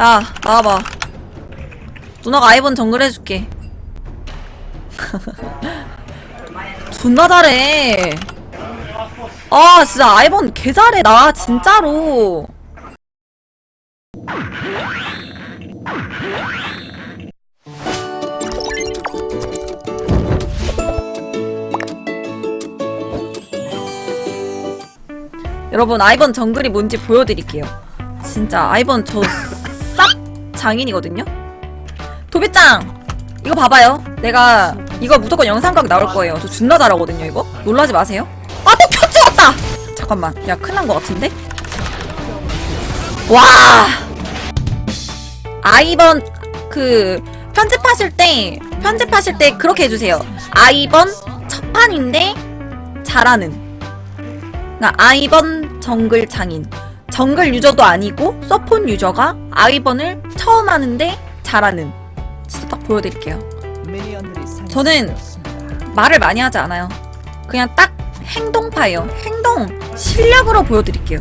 야, 나와봐. 누나가 아이번 정글 해줄게. 존나 잘해. 아, 진짜 아이번 개 잘해, 나, 진짜로. 여러분, 아이번 정글이 뭔지 보여드릴게요. 진짜 아이번 저싹 장인이거든요? 도비짱! 이거 봐봐요. 내가 이거 무조건 영상각 나올 거예요. 저 존나 잘하거든요, 이거. 놀라지 마세요. 아, 또 표 찍었다! 잠깐만. 야, 큰일 난것 같은데? 와! 아이번, 그, 편집하실 때, 편집하실 때 그렇게 해주세요. 아이번 첫 판인데 잘하는. 그러니까 아이번 정글 장인. 정글 유저도 아니고 서폰 유저가 아이번을 처음 하는데 잘하는. 진짜 딱 보여드릴게요. 저는 말을 많이 하지 않아요. 그냥 딱 행동파예요. 행동 실력으로 보여드릴게요.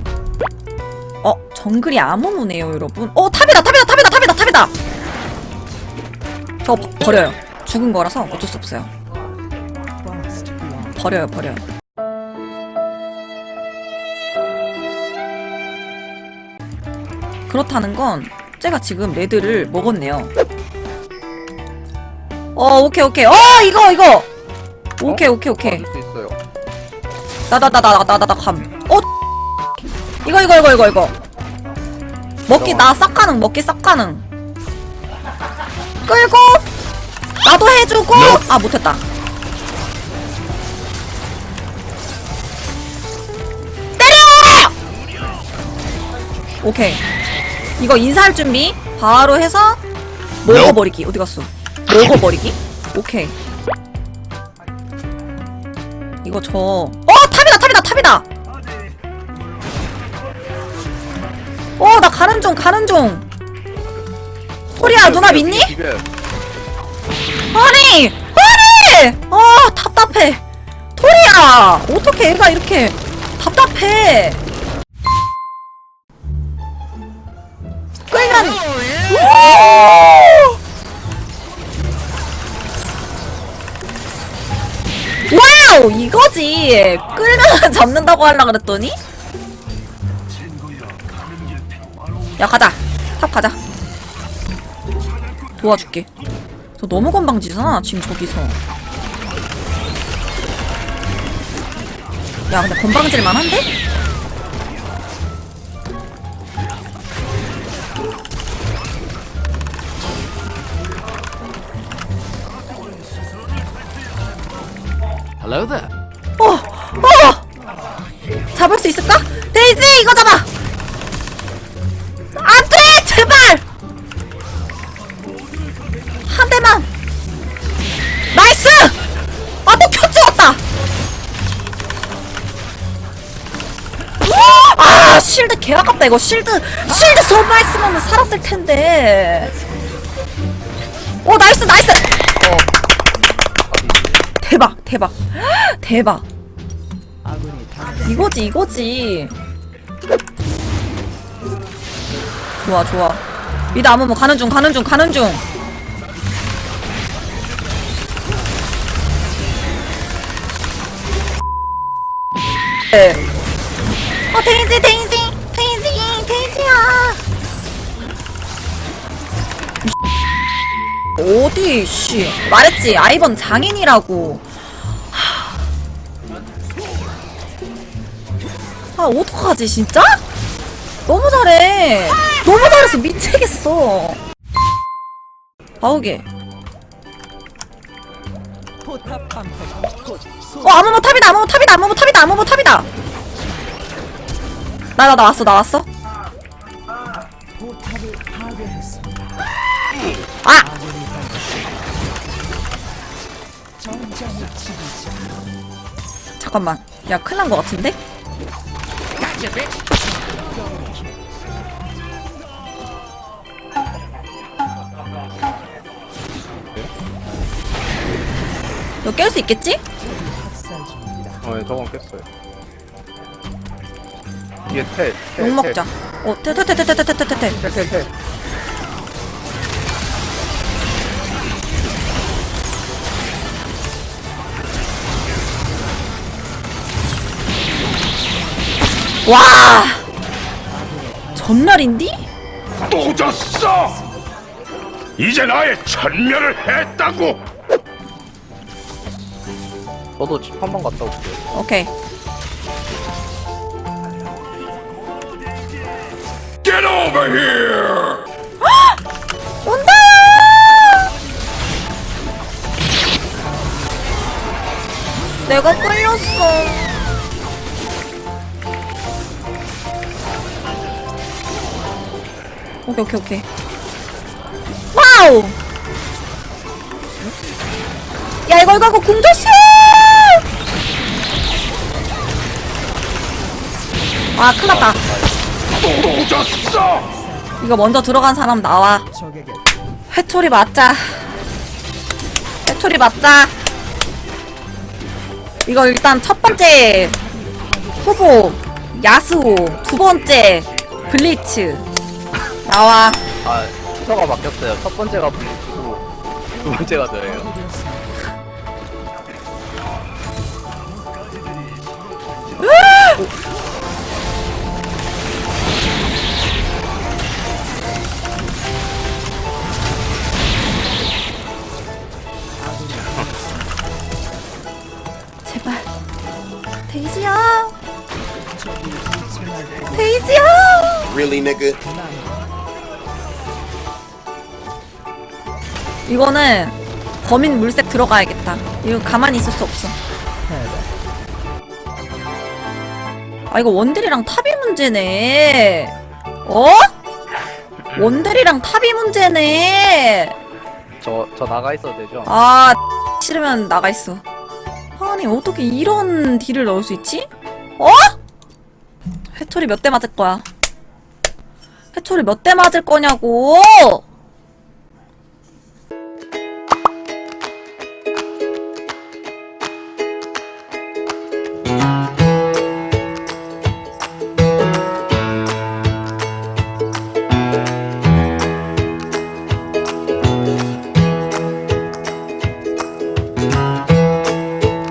어 정글이 아무무네요 여러분. 어 탑이다 탑이다 탑이다 탑이다 탑이다. 저 버- 버려요. 죽은 거라서 어쩔 수 없어요. 버려요 버려요. 그렇다는 건 제가 지금 레드를 먹었네요. 어 오케이 오케이. 어 이거 이거! 오케이 오케이 오케이. 수 있어요. 나 나 나 나 나 나나감. 어? 이거 이거 이거 이거 이거. 먹기 나 싹 가능 먹기 싹 가능. 끌고! 나도 해주고! 아 못했다. 때려 오케이 이거 인사할 준비. 바로 해서 먹어버리기. 어디 갔어? 먹어버리기? 오케이. 이거 저. 어 탑이다 탑이다 탑이다! 어 나 가는 중 가는 중 호리야 누나 믿니? 이게 허니! 허니! 아 답답해. 토리야! 어떻게 애가 이렇게 답답해 와우 이거지. 끌면 잡는다고 하려 그랬더니? 야 가자. 탑 가자. 도와줄게. 저 너무 건방지잖아 지금 저기서. 야 근데 건방질만 한데? Hello there. 어! 어! 잡을 수 있을까? 데이지 이거 잡아! 안 돼! 제발! 한 대만! 나이스! 아, 또 켜찍었다! 아, 실드 개 아깝다, 이거. 실드, 실드 저만 했으면 살았을 텐데. 오, 나이스, 나이스! 대박, 대박. 대박. 이거지, 이거지. 좋아, 좋아. 미드 아무뭐 가는 중, 가는 중, 가는 중. 네. 어, 데이지, 데이지, 데이지, 데이지야. 어디, 씨. 말했지, 아이번 장인이라고. 어떡하지, 진짜? 너무 잘해. 너무 잘해서 미치겠어. 아우게. 어, 아무모 탑이다, 아무모 탑이다, 아무모 탑이다, 아무모 탑이다. 나, 나, 나 왔어, 나 왔어. 아! 잠깐만. 야, 큰일 난 것 같은데? 너 깰 수 있겠지? 어, 예, 저건 깼어요. 이게 텔. 텔, 욕 먹자. 어, 태. 텔, 텔, 텔. 와 전날인디? 또 졌어! 이제 나의 천멸을 했다고! 저도 집 한 번 갔다 올게요. 오케이 Get over here! 온다 내가 끌렸어 오케이 오케이 오케이 와우 야 이거 이거 이거 궁조심 아 큰일났다! 이거 먼저 들어간 사람 나와. 회초리 맞자. 회초리 맞자. 이거 일단 첫 번째 후보 야스오, 두 번째 블리츠 나와. 아, 순서가 바뀌었어요. 첫 번째가 블리츠고, 두 번째가 저예요. 제발 데이지야. 데이지야. Really, nigga? 이거는 범인 물색 들어가야겠다. 이거 가만히 있을 수 없어. 아 이거 원딜이랑 탑이 문제네. 어? 원딜이랑 탑이 문제네. 저, 저 나가 있어도 되죠? 아 싫으면 나가 있어. 아니 어떻게 이런 딜을 넣을 수 있지? 어? 회초리 몇 대 맞을 거야? 회초리 몇 대 맞을 거냐고?